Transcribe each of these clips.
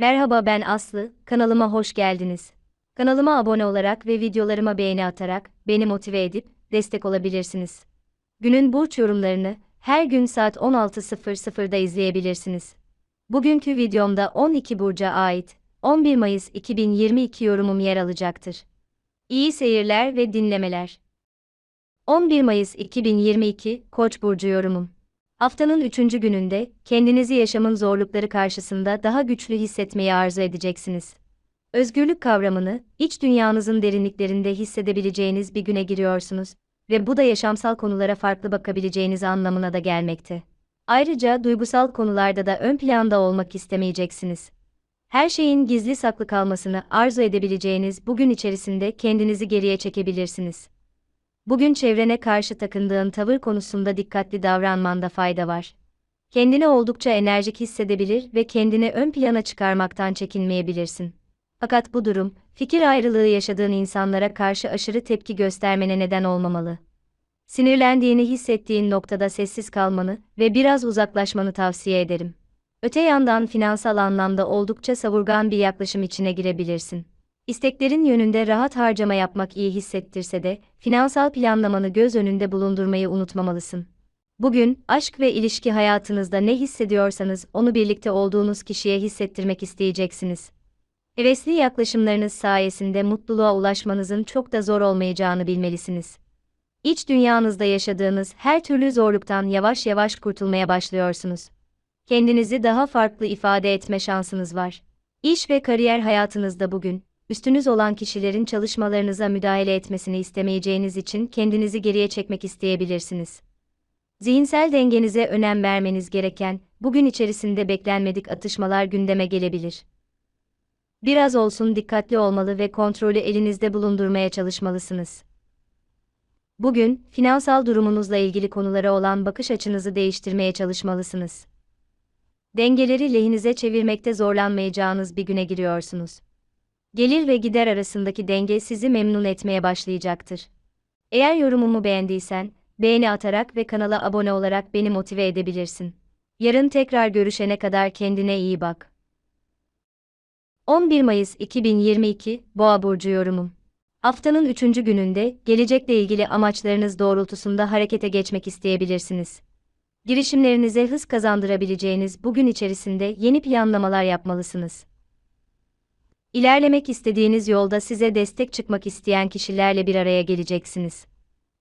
Merhaba ben Aslı, kanalıma hoş geldiniz. Kanalıma abone olarak ve videolarıma beğeni atarak beni motive edip destek olabilirsiniz. Günün burç yorumlarını her gün saat 16.00'da izleyebilirsiniz. Bugünkü videomda 12 burca ait 11 Mayıs 2022 yorumum yer alacaktır. İyi seyirler ve dinlemeler. 11 Mayıs 2022 Koç burcu yorumum. Haftanın üçüncü gününde, kendinizi yaşamın zorlukları karşısında daha güçlü hissetmeyi arzu edeceksiniz. Özgürlük kavramını, iç dünyanızın derinliklerinde hissedebileceğiniz bir güne giriyorsunuz ve bu da yaşamsal konulara farklı bakabileceğiniz anlamına da gelmekte. Ayrıca duygusal konularda da ön planda olmak istemeyeceksiniz. Her şeyin gizli saklı kalmasını arzu edebileceğiniz bugün içerisinde kendinizi geriye çekebilirsiniz. Bugün çevrene karşı takındığın tavır konusunda dikkatli davranmanda fayda var. Kendini oldukça enerjik hissedebilir ve kendini ön plana çıkarmaktan çekinmeyebilirsin. Fakat bu durum, fikir ayrılığı yaşadığın insanlara karşı aşırı tepki göstermene neden olmamalı. Sinirlendiğini hissettiğin noktada sessiz kalmanı ve biraz uzaklaşmanı tavsiye ederim. Öte yandan finansal anlamda oldukça savurgan bir yaklaşım içine girebilirsin. İsteklerin yönünde rahat harcama yapmak iyi hissettirse de, finansal planlamanı göz önünde bulundurmayı unutmamalısın. Bugün, aşk ve ilişki hayatınızda ne hissediyorsanız onu birlikte olduğunuz kişiye hissettirmek isteyeceksiniz. Hevesli yaklaşımlarınız sayesinde mutluluğa ulaşmanızın çok da zor olmayacağını bilmelisiniz. İç dünyanızda yaşadığınız her türlü zorluktan yavaş yavaş kurtulmaya başlıyorsunuz. Kendinizi daha farklı ifade etme şansınız var. İş ve kariyer hayatınızda bugün, üstünüz olan kişilerin çalışmalarınıza müdahale etmesini istemeyeceğiniz için kendinizi geriye çekmek isteyebilirsiniz. Zihinsel dengenize önem vermeniz gereken, bugün içerisinde beklenmedik atışmalar gündeme gelebilir. Biraz olsun dikkatli olmalı ve kontrolü elinizde bulundurmaya çalışmalısınız. Bugün, finansal durumunuzla ilgili konulara olan bakış açınızı değiştirmeye çalışmalısınız. Dengeleri lehinize çevirmekte zorlanmayacağınız bir güne giriyorsunuz. Gelir ve gider arasındaki denge sizi memnun etmeye başlayacaktır. Eğer yorumumu beğendiysen, beğeni atarak ve kanala abone olarak beni motive edebilirsin. Yarın tekrar görüşene kadar kendine iyi bak. 11 Mayıs 2022 Boğa burcu yorumum. Haftanın üçüncü gününde gelecekle ilgili amaçlarınız doğrultusunda harekete geçmek isteyebilirsiniz. Girişimlerinize hız kazandırabileceğiniz bugün içerisinde yeni planlamalar yapmalısınız. İlerlemek istediğiniz yolda size destek çıkmak isteyen kişilerle bir araya geleceksiniz.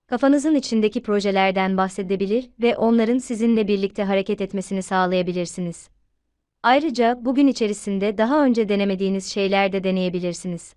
Kafanızın içindeki projelerden bahsedebilir ve onların sizinle birlikte hareket etmesini sağlayabilirsiniz. Ayrıca bugün içerisinde daha önce denemediğiniz şeyler de deneyebilirsiniz.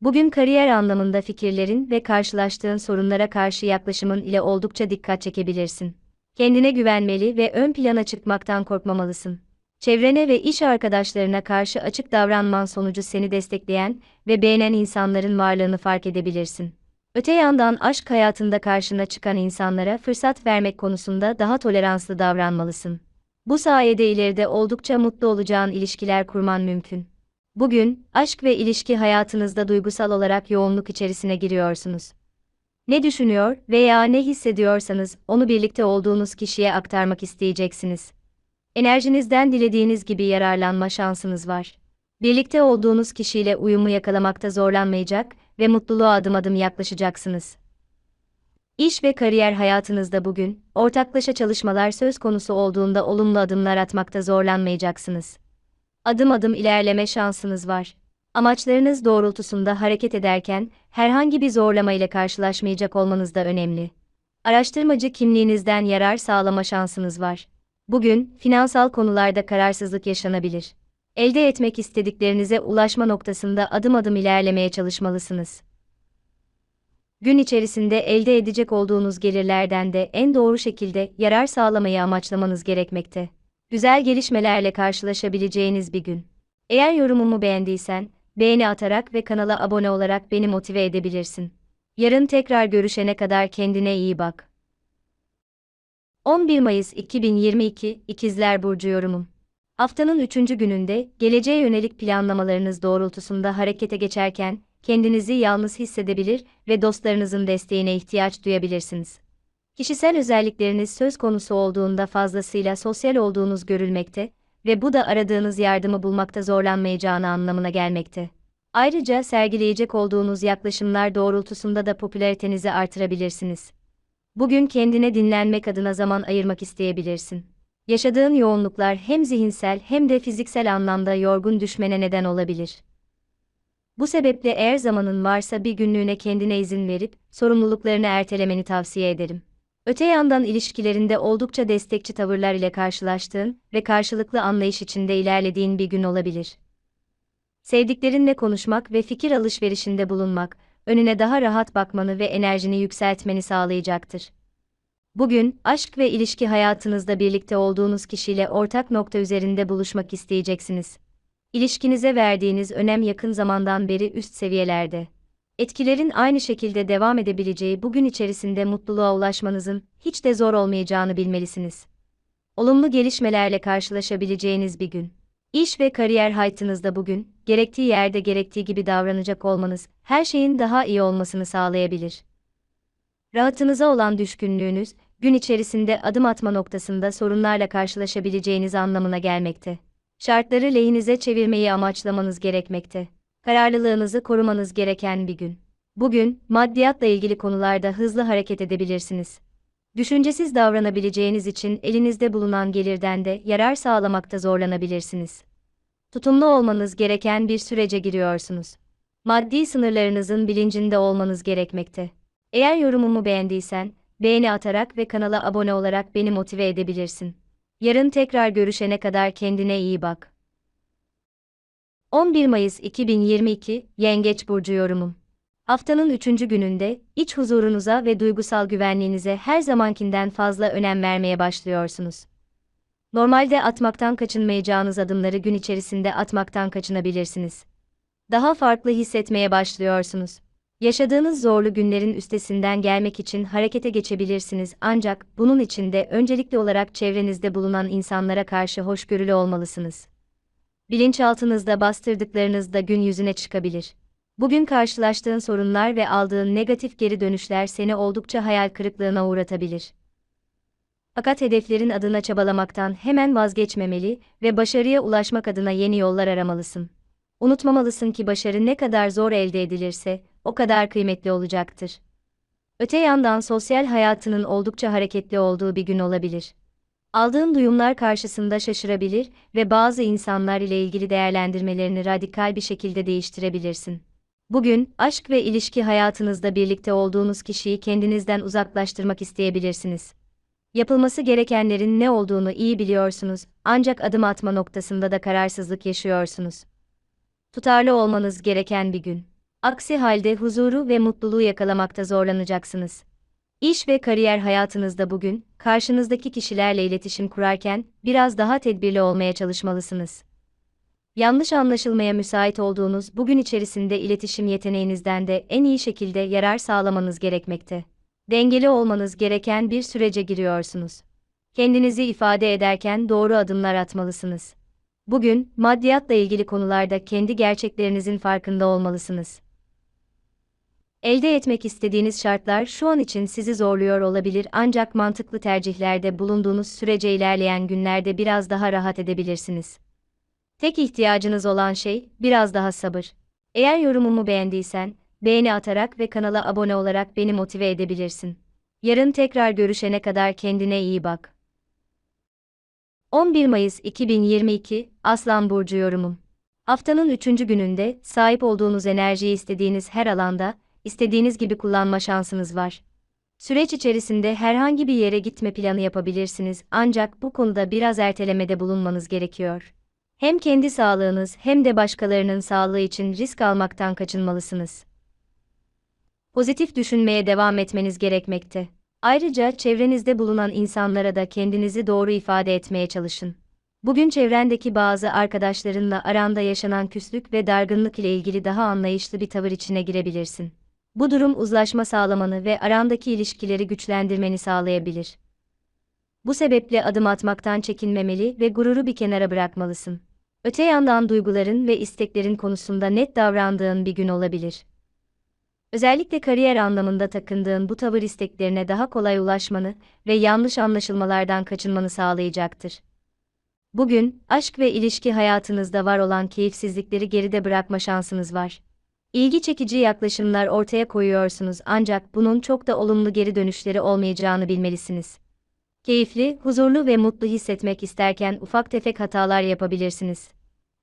Bugün kariyer anlamında fikirlerin ve karşılaştığın sorunlara karşı yaklaşımın ile oldukça dikkat çekebilirsin. Kendine güvenmeli ve ön plana çıkmaktan korkmamalısın. Çevrene ve iş arkadaşlarına karşı açık davranman sonucu seni destekleyen ve beğenen insanların varlığını fark edebilirsin. Öte yandan aşk hayatında karşına çıkan insanlara fırsat vermek konusunda daha toleranslı davranmalısın. Bu sayede ileride oldukça mutlu olacağın ilişkiler kurman mümkün. Bugün, aşk ve ilişki hayatınızda duygusal olarak yoğunluk içerisine giriyorsunuz. Ne düşünüyor veya ne hissediyorsanız onu birlikte olduğunuz kişiye aktarmak isteyeceksiniz. Enerjinizden dilediğiniz gibi yararlanma şansınız var. Birlikte olduğunuz kişiyle uyumu yakalamakta zorlanmayacak ve mutluluğa adım adım yaklaşacaksınız. İş ve kariyer hayatınızda bugün, ortaklaşa çalışmalar söz konusu olduğunda olumlu adımlar atmakta zorlanmayacaksınız. Adım adım ilerleme şansınız var. Amaçlarınız doğrultusunda hareket ederken herhangi bir zorlama ile karşılaşmayacak olmanız da önemli. Araştırmacı kimliğinizden yarar sağlama şansınız var. Bugün, finansal konularda kararsızlık yaşanabilir. Elde etmek istediklerinize ulaşma noktasında adım adım ilerlemeye çalışmalısınız. Gün içerisinde elde edecek olduğunuz gelirlerden de en doğru şekilde yarar sağlamayı amaçlamanız gerekmekte. Güzel gelişmelerle karşılaşabileceğiniz bir gün. Eğer yorumumu beğendiysen, beğeni atarak ve kanala abone olarak beni motive edebilirsin. Yarın tekrar görüşene kadar kendine iyi bak. 11 Mayıs 2022 İkizler Burcu yorumum. Haftanın üçüncü gününde, geleceğe yönelik planlamalarınız doğrultusunda harekete geçerken, kendinizi yalnız hissedebilir ve dostlarınızın desteğine ihtiyaç duyabilirsiniz. Kişisel özellikleriniz söz konusu olduğunda fazlasıyla sosyal olduğunuz görülmekte ve bu da aradığınız yardımı bulmakta zorlanmayacağını anlamına gelmekte. Ayrıca sergileyecek olduğunuz yaklaşımlar doğrultusunda da popülaritenizi artırabilirsiniz. Bugün kendine dinlenmek adına zaman ayırmak isteyebilirsin. Yaşadığın yoğunluklar hem zihinsel hem de fiziksel anlamda yorgun düşmene neden olabilir. Bu sebeple eğer zamanın varsa bir günlüğüne kendine izin verip sorumluluklarını ertelemeni tavsiye ederim. Öte yandan ilişkilerinde oldukça destekçi tavırlar ile karşılaştığın ve karşılıklı anlayış içinde ilerlediğin bir gün olabilir. Sevdiklerinle konuşmak ve fikir alışverişinde bulunmak, önüne daha rahat bakmanı ve enerjini yükseltmeni sağlayacaktır. Bugün, aşk ve ilişki hayatınızda birlikte olduğunuz kişiyle ortak nokta üzerinde buluşmak isteyeceksiniz. İlişkinize verdiğiniz önem yakın zamandan beri üst seviyelerde. Etkilerin aynı şekilde devam edebileceği bugün içerisinde mutluluğa ulaşmanızın hiç de zor olmayacağını bilmelisiniz. Olumlu gelişmelerle karşılaşabileceğiniz bir gün. İş ve kariyer hayatınızda bugün, gerektiği yerde gerektiği gibi davranacak olmanız, her şeyin daha iyi olmasını sağlayabilir. Rahatınıza olan düşkünlüğünüz, gün içerisinde adım atma noktasında sorunlarla karşılaşabileceğiniz anlamına gelmekte. Şartları lehinize çevirmeyi amaçlamanız gerekmekte. Kararlılığınızı korumanız gereken bir gün. Bugün, maddiyatla ilgili konularda hızlı hareket edebilirsiniz. Düşüncesiz davranabileceğiniz için elinizde bulunan gelirden de yarar sağlamakta zorlanabilirsiniz. Tutumlu olmanız gereken bir sürece giriyorsunuz. Maddi sınırlarınızın bilincinde olmanız gerekmekte. Eğer yorumumu beğendiysen, beğeni atarak ve kanala abone olarak beni motive edebilirsin. Yarın tekrar görüşene kadar kendine iyi bak. 11 Mayıs 2022 Yengeç burcu yorumum. Haftanın üçüncü gününde, iç huzurunuza ve duygusal güvenliğinize her zamankinden fazla önem vermeye başlıyorsunuz. Normalde atmaktan kaçınmayacağınız adımları gün içerisinde atmaktan kaçınabilirsiniz. Daha farklı hissetmeye başlıyorsunuz. Yaşadığınız zorlu günlerin üstesinden gelmek için harekete geçebilirsiniz ancak bunun için de öncelikli olarak çevrenizde bulunan insanlara karşı hoşgörülü olmalısınız. Bilinçaltınızda bastırdıklarınız da gün yüzüne çıkabilir. Bugün karşılaştığın sorunlar ve aldığın negatif geri dönüşler seni oldukça hayal kırıklığına uğratabilir. Fakat hedeflerin adına çabalamaktan hemen vazgeçmemeli ve başarıya ulaşmak adına yeni yollar aramalısın. Unutmamalısın ki başarı ne kadar zor elde edilirse, o kadar kıymetli olacaktır. Öte yandan sosyal hayatının oldukça hareketli olduğu bir gün olabilir. Aldığın duyumlar karşısında şaşırabilir ve bazı insanlar ile ilgili değerlendirmelerini radikal bir şekilde değiştirebilirsin. Bugün, aşk ve ilişki hayatınızda birlikte olduğunuz kişiyi kendinizden uzaklaştırmak isteyebilirsiniz. Yapılması gerekenlerin ne olduğunu iyi biliyorsunuz, ancak adım atma noktasında da kararsızlık yaşıyorsunuz. Tutarlı olmanız gereken bir gün. Aksi halde huzuru ve mutluluğu yakalamakta zorlanacaksınız. İş ve kariyer hayatınızda bugün, karşınızdaki kişilerle iletişim kurarken, biraz daha tedbirli olmaya çalışmalısınız. Yanlış anlaşılmaya müsait olduğunuz bugün içerisinde iletişim yeteneğinizden de en iyi şekilde yarar sağlamanız gerekmekte. Dengeli olmanız gereken bir sürece giriyorsunuz. Kendinizi ifade ederken doğru adımlar atmalısınız. Bugün, maddiyatla ilgili konularda kendi gerçeklerinizin farkında olmalısınız. Elde etmek istediğiniz şartlar şu an için sizi zorluyor olabilir ancak mantıklı tercihlerde bulunduğunuz sürece ilerleyen günlerde biraz daha rahat edebilirsiniz. Tek ihtiyacınız olan şey biraz daha sabır. Eğer yorumumu beğendiysen, beğeni atarak ve kanala abone olarak beni motive edebilirsin. Yarın tekrar görüşene kadar kendine iyi bak. 11 Mayıs 2022 Aslan burcu yorumum. Haftanın üçüncü gününde sahip olduğunuz enerjiyi istediğiniz her alanda istediğiniz gibi kullanma şansınız var. Süreç içerisinde herhangi bir yere gitme planı yapabilirsiniz ancak bu konuda biraz ertelemede bulunmanız gerekiyor. Hem kendi sağlığınız hem de başkalarının sağlığı için risk almaktan kaçınmalısınız. Pozitif düşünmeye devam etmeniz gerekmekte. Ayrıca çevrenizde bulunan insanlara da kendinizi doğru ifade etmeye çalışın. Bugün çevrendeki bazı arkadaşlarınla aranda yaşanan küslük ve dargınlık ile ilgili daha anlayışlı bir tavır içine girebilirsin. Bu durum uzlaşma sağlamanı ve arandaki ilişkileri güçlendirmeni sağlayabilir. Bu sebeple adım atmaktan çekinmemeli ve gururu bir kenara bırakmalısın. Öte yandan duyguların ve isteklerin konusunda net davrandığın bir gün olabilir. Özellikle kariyer anlamında takındığın bu tavır isteklerine daha kolay ulaşmanı ve yanlış anlaşılmalardan kaçınmanı sağlayacaktır. Bugün, aşk ve ilişki hayatınızda var olan keyifsizlikleri geride bırakma şansınız var. İlgi çekici yaklaşımlar ortaya koyuyorsunuz ancak bunun çok da olumlu geri dönüşleri olmayacağını bilmelisiniz. Keyifli, huzurlu ve mutlu hissetmek isterken ufak tefek hatalar yapabilirsiniz.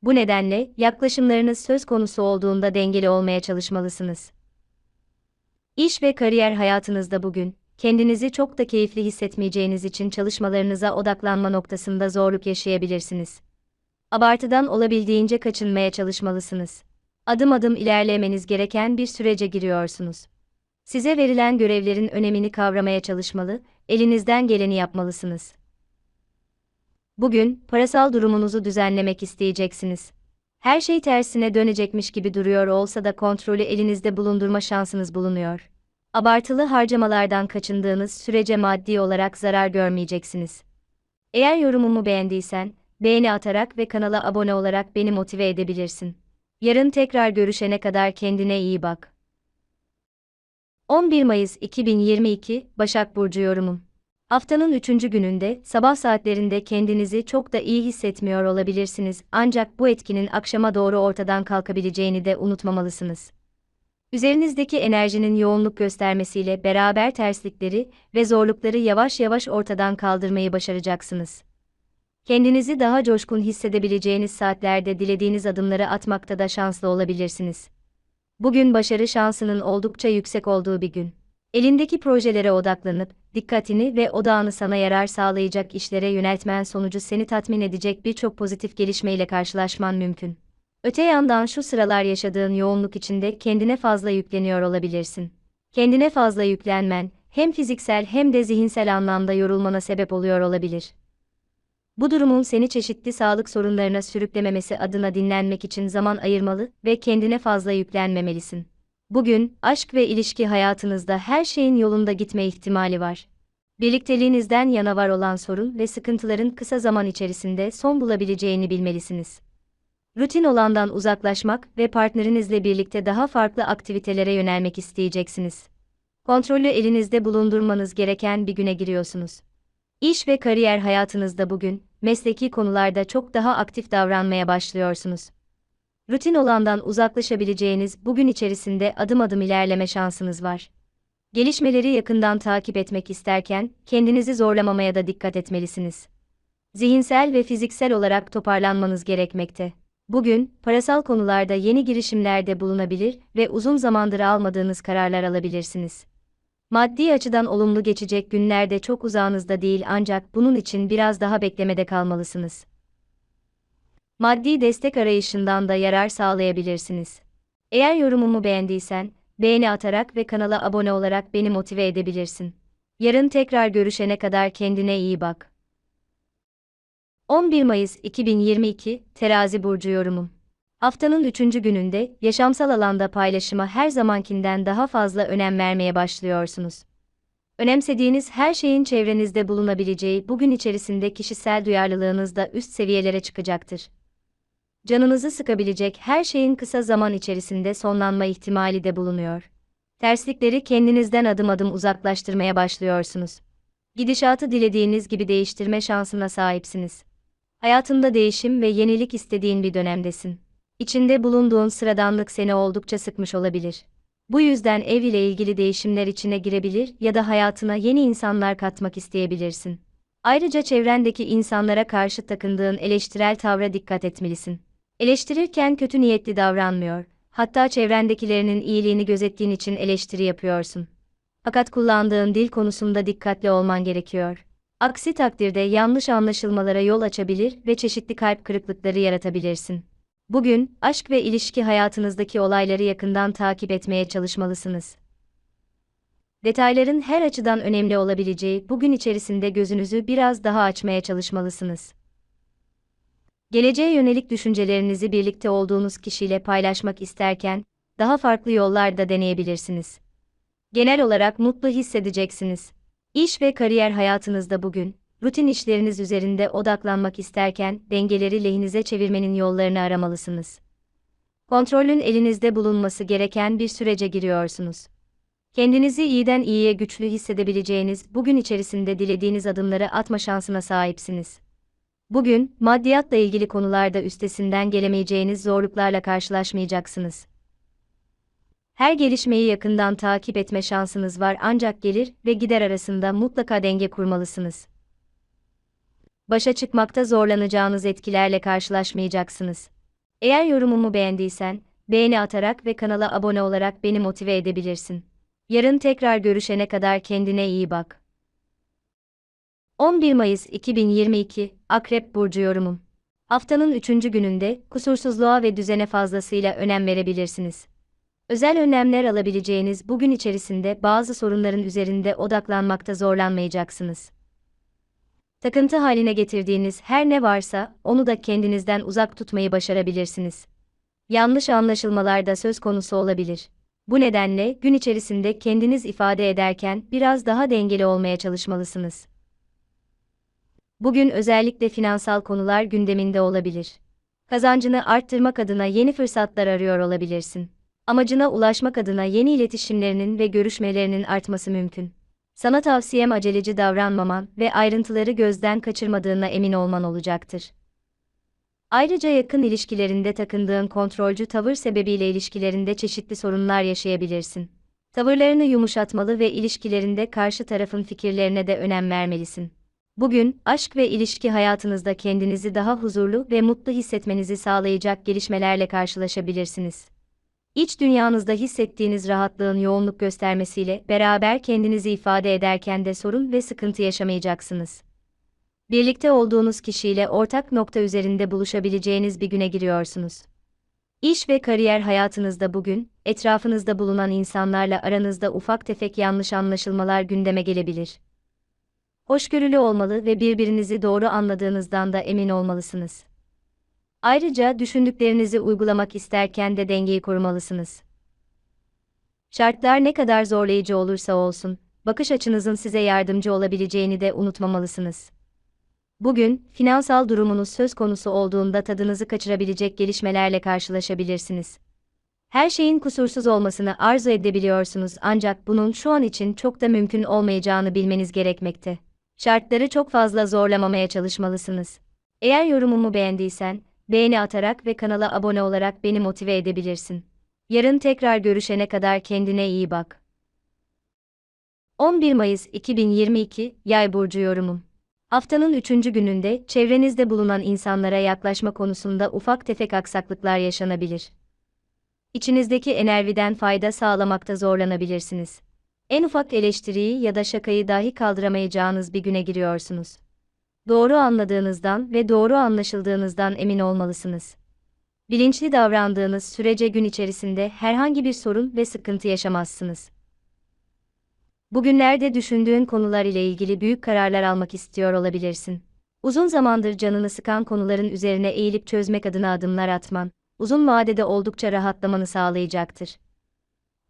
Bu nedenle yaklaşımlarınız söz konusu olduğunda dengeli olmaya çalışmalısınız. İş ve kariyer hayatınızda bugün kendinizi çok da keyifli hissetmeyeceğiniz için çalışmalarınıza odaklanma noktasında zorluk yaşayabilirsiniz. Abartıdan olabildiğince kaçınmaya çalışmalısınız. Adım adım ilerlemeniz gereken bir sürece giriyorsunuz. Size verilen görevlerin önemini kavramaya çalışmalı, elinizden geleni yapmalısınız. Bugün parasal durumunuzu düzenlemek isteyeceksiniz. Her şey tersine dönecekmiş gibi duruyor olsa da kontrolü elinizde bulundurma şansınız bulunuyor. Abartılı harcamalardan kaçındığınız sürece maddi olarak zarar görmeyeceksiniz. Eğer yorumumu beğendiysen, beğeni atarak ve kanala abone olarak beni motive edebilirsin. Yarın tekrar görüşene kadar kendine iyi bak. 11 Mayıs 2022 Başak Burcu yorumum. Haftanın üçüncü gününde, sabah saatlerinde kendinizi çok da iyi hissetmiyor olabilirsiniz ancak bu etkinin akşama doğru ortadan kalkabileceğini de unutmamalısınız. Üzerinizdeki enerjinin yoğunluk göstermesiyle beraber terslikleri ve zorlukları yavaş yavaş ortadan kaldırmayı başaracaksınız. Kendinizi daha coşkun hissedebileceğiniz saatlerde dilediğiniz adımları atmakta da şanslı olabilirsiniz. Bugün başarı şansının oldukça yüksek olduğu bir gün. Elindeki projelere odaklanıp, dikkatini ve odağını sana yarar sağlayacak işlere yöneltmen sonucu seni tatmin edecek birçok pozitif gelişmeyle karşılaşman mümkün. Öte yandan şu sıralar yaşadığın yoğunluk içinde kendine fazla yükleniyor olabilirsin. Kendine fazla yüklenmen, hem fiziksel hem de zihinsel anlamda yorulmana sebep oluyor olabilir. Bu durumun seni çeşitli sağlık sorunlarına sürüklememesi adına dinlenmek için zaman ayırmalı ve kendine fazla yüklenmemelisin. Bugün, aşk ve ilişki hayatınızda her şeyin yolunda gitme ihtimali var. Birlikteliğinizden yana var olan sorun ve sıkıntıların kısa zaman içerisinde son bulabileceğini bilmelisiniz. Rutin olandan uzaklaşmak ve partnerinizle birlikte daha farklı aktivitelere yönelmek isteyeceksiniz. Kontrolü elinizde bulundurmanız gereken bir güne giriyorsunuz. İş ve kariyer hayatınızda bugün, mesleki konularda çok daha aktif davranmaya başlıyorsunuz. Rutin olandan uzaklaşabileceğiniz bugün içerisinde adım adım ilerleme şansınız var. Gelişmeleri yakından takip etmek isterken, kendinizi zorlamamaya da dikkat etmelisiniz. Zihinsel ve fiziksel olarak toparlanmanız gerekmekte. Bugün, parasal konularda yeni girişimlerde bulunabilir ve uzun zamandır almadığınız kararlar alabilirsiniz. Maddi açıdan olumlu geçecek günlerde çok uzağınızda değil ancak bunun için biraz daha beklemede kalmalısınız. Maddi destek arayışından da yarar sağlayabilirsiniz. Eğer yorumumu beğendiysen, beğeni atarak ve kanala abone olarak beni motive edebilirsin. Yarın tekrar görüşene kadar kendine iyi bak. 11 Mayıs 2022 Terazi burcu yorumum. Haftanın üçüncü gününde yaşamsal alanda paylaşıma her zamankinden daha fazla önem vermeye başlıyorsunuz. Önemsediğiniz her şeyin çevrenizde bulunabileceği bugün içerisinde kişisel duyarlılığınız da üst seviyelere çıkacaktır. Canınızı sıkabilecek her şeyin kısa zaman içerisinde sonlanma ihtimali de bulunuyor. Terslikleri kendinizden adım adım uzaklaştırmaya başlıyorsunuz. Gidişatı dilediğiniz gibi değiştirme şansına sahipsiniz. Hayatında değişim ve yenilik istediğin bir dönemdesin. İçinde bulunduğun sıradanlık seni oldukça sıkmış olabilir. Bu yüzden ev ile ilgili değişimler içine girebilir ya da hayatına yeni insanlar katmak isteyebilirsin. Ayrıca çevrendeki insanlara karşı takındığın eleştirel tavra dikkat etmelisin. Eleştirirken kötü niyetli davranmıyor, hatta çevrendekilerinin iyiliğini gözettiğin için eleştiri yapıyorsun. Fakat kullandığın dil konusunda dikkatli olman gerekiyor. Aksi takdirde yanlış anlaşılmalara yol açabilir ve çeşitli kalp kırıklıkları yaratabilirsin. Bugün, aşk ve ilişki hayatınızdaki olayları yakından takip etmeye çalışmalısınız. Detayların her açıdan önemli olabileceği bugün içerisinde gözünüzü biraz daha açmaya çalışmalısınız. Geleceğe yönelik düşüncelerinizi birlikte olduğunuz kişiyle paylaşmak isterken, daha farklı yollarda deneyebilirsiniz. Genel olarak mutlu hissedeceksiniz. İş ve kariyer hayatınızda bugün, rutin işleriniz üzerinde odaklanmak isterken dengeleri lehinize çevirmenin yollarını aramalısınız. Kontrolün elinizde bulunması gereken bir sürece giriyorsunuz. Kendinizi iyiden iyiye güçlü hissedebileceğiniz bugün içerisinde dilediğiniz adımları atma şansına sahipsiniz. Bugün, maddiyatla ilgili konularda üstesinden gelemeyeceğiniz zorluklarla karşılaşmayacaksınız. Her gelişmeyi yakından takip etme şansınız var ancak gelir ve gider arasında mutlaka denge kurmalısınız. Başa çıkmakta zorlanacağınız etkilerle karşılaşmayacaksınız. Eğer yorumumu beğendiysen, beğeni atarak ve kanala abone olarak beni motive edebilirsin. Yarın tekrar görüşene kadar kendine iyi bak. 11 Mayıs 2022 Akrep Burcu yorumum. Haftanın 3. gününde kusursuzluğa ve düzene fazlasıyla önem verebilirsiniz. Özel önlemler alabileceğiniz bugün içerisinde bazı sorunların üzerinde odaklanmakta zorlanmayacaksınız. Takıntı haline getirdiğiniz her ne varsa onu da kendinizden uzak tutmayı başarabilirsiniz. Yanlış anlaşılmalar da söz konusu olabilir. Bu nedenle gün içerisinde kendiniz ifade ederken biraz daha dengeli olmaya çalışmalısınız. Bugün özellikle finansal konular gündeminde olabilir. Kazancını arttırmak adına yeni fırsatlar arıyor olabilirsin. Amacına ulaşmak adına yeni iletişimlerinin ve görüşmelerinin artması mümkün. Sana tavsiyem aceleci davranmaman ve ayrıntıları gözden kaçırmadığına emin olman olacaktır. Ayrıca yakın ilişkilerinde takındığın kontrolcü tavır sebebiyle ilişkilerinde çeşitli sorunlar yaşayabilirsin. Tavırlarını yumuşatmalı ve ilişkilerinde karşı tarafın fikirlerine de önem vermelisin. Bugün, aşk ve ilişki hayatınızda kendinizi daha huzurlu ve mutlu hissetmenizi sağlayacak gelişmelerle karşılaşabilirsiniz. İç dünyanızda hissettiğiniz rahatlığın yoğunluk göstermesiyle beraber kendinizi ifade ederken de sorun ve sıkıntı yaşamayacaksınız. Birlikte olduğunuz kişiyle ortak nokta üzerinde buluşabileceğiniz bir güne giriyorsunuz. İş ve kariyer hayatınızda bugün, etrafınızda bulunan insanlarla aranızda ufak tefek yanlış anlaşılmalar gündeme gelebilir. Hoşgörülü olmalı ve birbirinizi doğru anladığınızdan da emin olmalısınız. Ayrıca düşündüklerinizi uygulamak isterken de dengeyi korumalısınız. Şartlar ne kadar zorlayıcı olursa olsun, bakış açınızın size yardımcı olabileceğini de unutmamalısınız. Bugün, finansal durumunuz söz konusu olduğunda tadınızı kaçırabilecek gelişmelerle karşılaşabilirsiniz. Her şeyin kusursuz olmasını arzu edebiliyorsunuz ancak bunun şu an için çok da mümkün olmayacağını bilmeniz gerekmekte. Şartları çok fazla zorlamamaya çalışmalısınız. Eğer yorumumu beğendiysen, beğeni atarak ve kanala abone olarak beni motive edebilirsin. Yarın tekrar görüşene kadar kendine iyi bak. 11 Mayıs 2022 Yay burcu yorumum. Haftanın 3. gününde çevrenizde bulunan insanlara yaklaşma konusunda ufak tefek aksaklıklar yaşanabilir. İçinizdeki enerjiden fayda sağlamakta zorlanabilirsiniz. En ufak eleştiriyi ya da şakayı dahi kaldıramayacağınız bir güne giriyorsunuz. Doğru anladığınızdan ve doğru anlaşıldığınızdan emin olmalısınız. Bilinçli davrandığınız sürece gün içerisinde herhangi bir sorun ve sıkıntı yaşamazsınız. Bugünlerde düşündüğün konular ile ilgili büyük kararlar almak istiyor olabilirsin. Uzun zamandır canını sıkan konuların üzerine eğilip çözmek adına adımlar atman, uzun vadede oldukça rahatlamanı sağlayacaktır.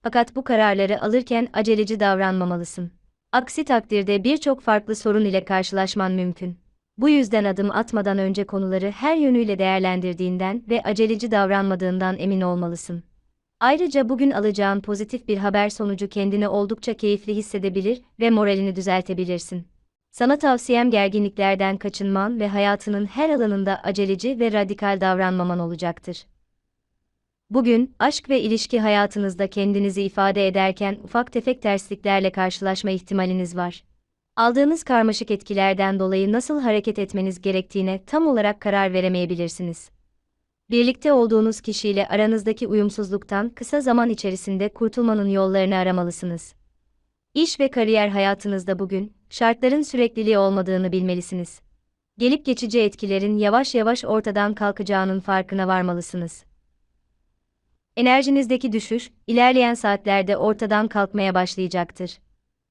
Fakat bu kararları alırken aceleci davranmamalısın. Aksi takdirde birçok farklı sorun ile karşılaşman mümkün. Bu yüzden adım atmadan önce konuları her yönüyle değerlendirdiğinden ve aceleci davranmadığından emin olmalısın. Ayrıca bugün alacağın pozitif bir haber sonucu kendini oldukça keyifli hissedebilir ve moralini düzeltebilirsin. Sana tavsiyem gerginliklerden kaçınman ve hayatının her alanında aceleci ve radikal davranmaman olacaktır. Bugün, aşk ve ilişki hayatınızda kendinizi ifade ederken ufak tefek tersliklerle karşılaşma ihtimaliniz var. Aldığınız karmaşık etkilerden dolayı nasıl hareket etmeniz gerektiğine tam olarak karar veremeyebilirsiniz. Birlikte olduğunuz kişiyle aranızdaki uyumsuzluktan kısa zaman içerisinde kurtulmanın yollarını aramalısınız. İş ve kariyer hayatınızda bugün, şartların sürekliliği olmadığını bilmelisiniz. Gelip geçici etkilerin yavaş yavaş ortadan kalkacağının farkına varmalısınız. Enerjinizdeki düşüş, ilerleyen saatlerde ortadan kalkmaya başlayacaktır.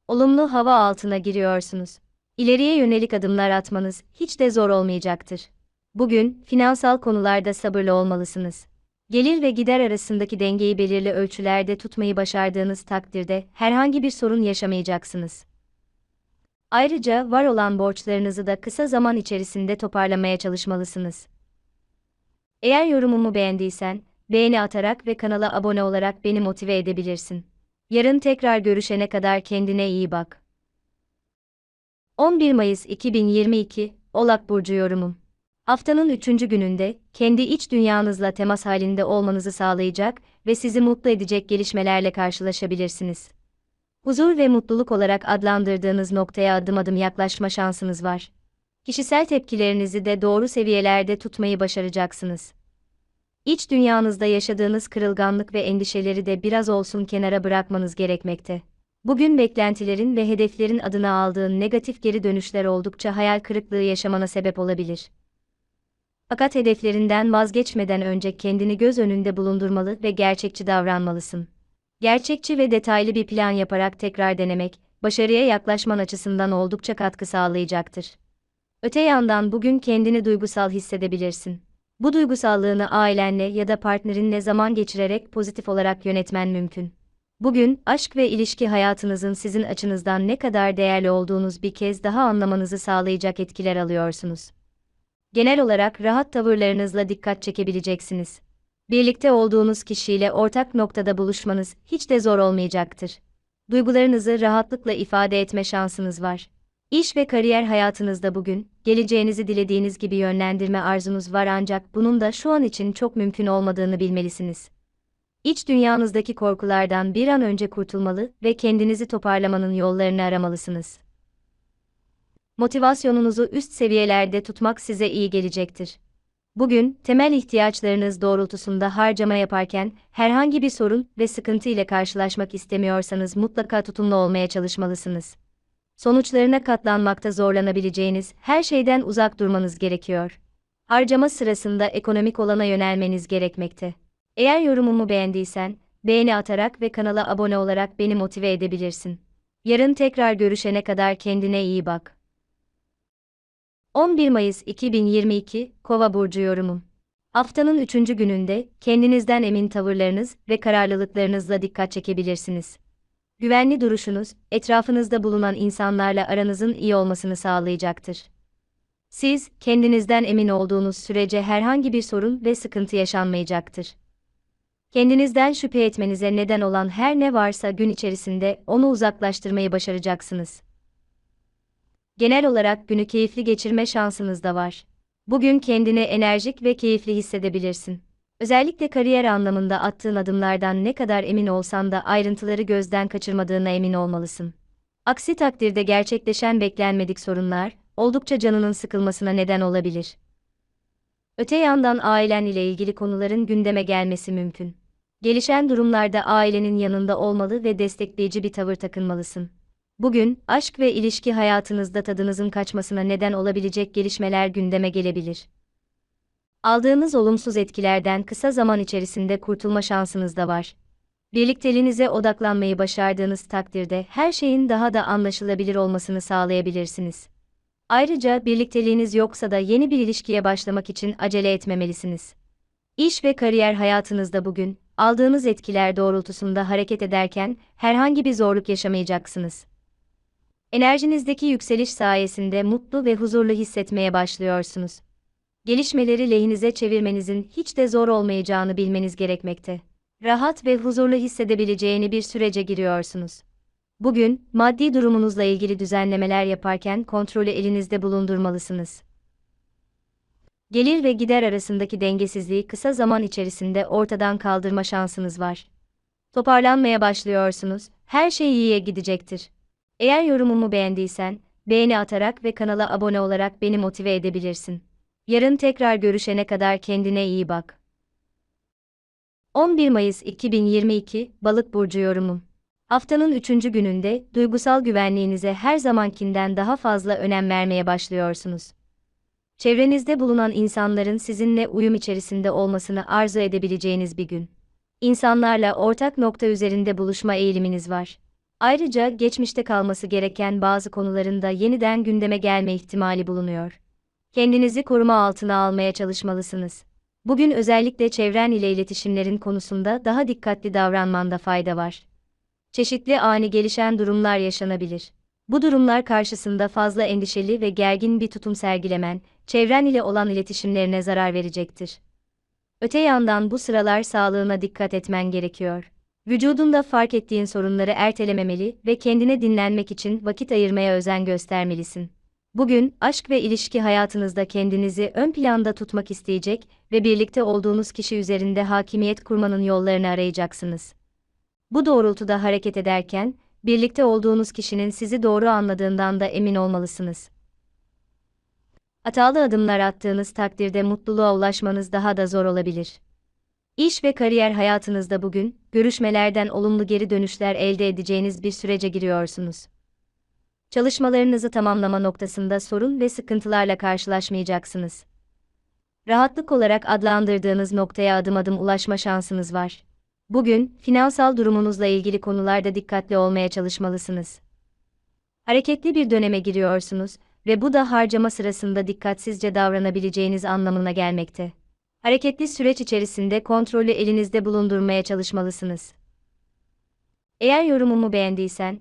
Olumlu hava altına giriyorsunuz. İleriye yönelik adımlar atmanız hiç de zor olmayacaktır. Bugün, finansal konularda sabırlı olmalısınız. Gelir ve gider arasındaki dengeyi belirli ölçülerde tutmayı başardığınız takdirde herhangi bir sorun yaşamayacaksınız. Ayrıca var olan borçlarınızı da kısa zaman içerisinde toparlamaya çalışmalısınız. Eğer yorumumu beğendiysen, beğeni atarak ve kanala abone olarak beni motive edebilirsin. Yarın tekrar görüşene kadar kendine iyi bak. 11 Mayıs 2022 Oğlak Burcu yorumum Haftanın üçüncü gününde, kendi iç dünyanızla temas halinde olmanızı sağlayacak ve sizi mutlu edecek gelişmelerle karşılaşabilirsiniz. Huzur ve mutluluk olarak adlandırdığınız noktaya adım adım yaklaşma şansınız var. Kişisel tepkilerinizi de doğru seviyelerde tutmayı başaracaksınız. İç dünyanızda yaşadığınız kırılganlık ve endişeleri de biraz olsun kenara bırakmanız gerekmekte. Bugün beklentilerin ve hedeflerin adına aldığın negatif geri dönüşler oldukça hayal kırıklığı yaşamana sebep olabilir. Fakat hedeflerinden vazgeçmeden önce kendini göz önünde bulundurmalı ve gerçekçi davranmalısın. Gerçekçi ve detaylı bir plan yaparak tekrar denemek, başarıya yaklaşman açısından oldukça katkı sağlayacaktır. Öte yandan bugün kendini duygusal hissedebilirsin. Bu duygusallığını ailenle ya da partnerinle zaman geçirerek pozitif olarak yönetmen mümkün. Bugün aşk ve ilişki hayatınızın sizin açınızdan ne kadar değerli olduğunuz bir kez daha anlamanızı sağlayacak etkiler alıyorsunuz. Genel olarak rahat tavırlarınızla dikkat çekebileceksiniz. Birlikte olduğunuz kişiyle ortak noktada buluşmanız hiç de zor olmayacaktır. Duygularınızı rahatlıkla ifade etme şansınız var. İş ve kariyer hayatınızda bugün, geleceğinizi dilediğiniz gibi yönlendirme arzunuz var ancak bunun da şu an için çok mümkün olmadığını bilmelisiniz. İç dünyanızdaki korkulardan bir an önce kurtulmalı ve kendinizi toparlamanın yollarını aramalısınız. Motivasyonunuzu üst seviyelerde tutmak size iyi gelecektir. Bugün, temel ihtiyaçlarınız doğrultusunda harcama yaparken, herhangi bir sorun ve sıkıntı ile karşılaşmak istemiyorsanız mutlaka tutumlu olmaya çalışmalısınız. Sonuçlarına katlanmakta zorlanabileceğiniz her şeyden uzak durmanız gerekiyor. Harcama sırasında ekonomik olana yönelmeniz gerekmekte. Eğer yorumumu beğendiysen, beğeni atarak ve kanala abone olarak beni motive edebilirsin. Yarın tekrar görüşene kadar kendine iyi bak. 11 Mayıs 2022, Kova Burcu yorumum. Haftanın üçüncü gününde, kendinizden emin tavırlarınız ve kararlılıklarınızla dikkat çekebilirsiniz. Güvenli duruşunuz, etrafınızda bulunan insanlarla aranızın iyi olmasını sağlayacaktır. Siz, kendinizden emin olduğunuz sürece herhangi bir sorun ve sıkıntı yaşanmayacaktır. Kendinizden şüphe etmenize neden olan her ne varsa gün içerisinde onu uzaklaştırmayı başaracaksınız. Genel olarak günü keyifli geçirme şansınız da var. Bugün kendini enerjik ve keyifli hissedebilirsin. Özellikle kariyer anlamında attığın adımlardan ne kadar emin olsan da ayrıntıları gözden kaçırmadığına emin olmalısın. Aksi takdirde gerçekleşen beklenmedik sorunlar, oldukça canının sıkılmasına neden olabilir. Öte yandan ailen ile ilgili konuların gündeme gelmesi mümkün. Gelişen durumlarda ailenin yanında olmalı ve destekleyici bir tavır takınmalısın. Bugün, aşk ve ilişki hayatınızda tadınızın kaçmasına neden olabilecek gelişmeler gündeme gelebilir. Aldığınız olumsuz etkilerden kısa zaman içerisinde kurtulma şansınız da var. Birlikteliğinize odaklanmayı başardığınız takdirde her şeyin daha da anlaşılabilir olmasını sağlayabilirsiniz. Ayrıca birlikteliğiniz yoksa da yeni bir ilişkiye başlamak için acele etmemelisiniz. İş ve kariyer hayatınızda bugün, aldığınız etkiler doğrultusunda hareket ederken herhangi bir zorluk yaşamayacaksınız. Enerjinizdeki yükseliş sayesinde mutlu ve huzurlu hissetmeye başlıyorsunuz. Gelişmeleri lehinize çevirmenizin hiç de zor olmayacağını bilmeniz gerekmekte. Rahat ve huzurlu hissedebileceğini bir sürece giriyorsunuz. Bugün, maddi durumunuzla ilgili düzenlemeler yaparken kontrolü elinizde bulundurmalısınız. Gelir ve gider arasındaki dengesizliği kısa zaman içerisinde ortadan kaldırma şansınız var. Toparlanmaya başlıyorsunuz, her şey iyiye gidecektir. Eğer yorumumu beğendiysen, beğeni atarak ve kanala abone olarak beni motive edebilirsin. Yarın tekrar görüşene kadar kendine iyi bak. 11 Mayıs 2022 Balık burcu yorumum. Haftanın üçüncü gününde duygusal güvenliğinize her zamankinden daha fazla önem vermeye başlıyorsunuz. Çevrenizde bulunan insanların sizinle uyum içerisinde olmasını arzu edebileceğiniz bir gün. İnsanlarla ortak nokta üzerinde buluşma eğiliminiz var. Ayrıca geçmişte kalması gereken bazı konuların da yeniden gündeme gelme ihtimali bulunuyor. Kendinizi koruma altına almaya çalışmalısınız. Bugün özellikle çevren ile iletişimlerin konusunda daha dikkatli davranmanda fayda var. Çeşitli ani gelişen durumlar yaşanabilir. Bu durumlar karşısında fazla endişeli ve gergin bir tutum sergilemen, çevren ile olan iletişimlerine zarar verecektir. Öte yandan bu sıralar sağlığına dikkat etmen gerekiyor. Vücudunda fark ettiğin sorunları ertelememeli ve kendine dinlenmek için vakit ayırmaya özen göstermelisin. Bugün aşk ve ilişki hayatınızda kendinizi ön planda tutmak isteyecek ve birlikte olduğunuz kişi üzerinde hakimiyet kurmanın yollarını arayacaksınız. Bu doğrultuda hareket ederken, birlikte olduğunuz kişinin sizi doğru anladığından da emin olmalısınız. Hatalı adımlar attığınız takdirde mutluluğa ulaşmanız daha da zor olabilir. İş ve kariyer hayatınızda bugün, görüşmelerden olumlu geri dönüşler elde edeceğiniz bir sürece giriyorsunuz. Çalışmalarınızı tamamlama noktasında sorun ve sıkıntılarla karşılaşmayacaksınız. Rahatlık olarak adlandırdığınız noktaya adım adım ulaşma şansınız var. Bugün, finansal durumunuzla ilgili konularda dikkatli olmaya çalışmalısınız. Hareketli bir döneme giriyorsunuz ve bu da harcama sırasında dikkatsizce davranabileceğiniz anlamına gelmekte. Hareketli süreç içerisinde kontrolü elinizde bulundurmaya çalışmalısınız. Eğer yorumumu beğendiysen,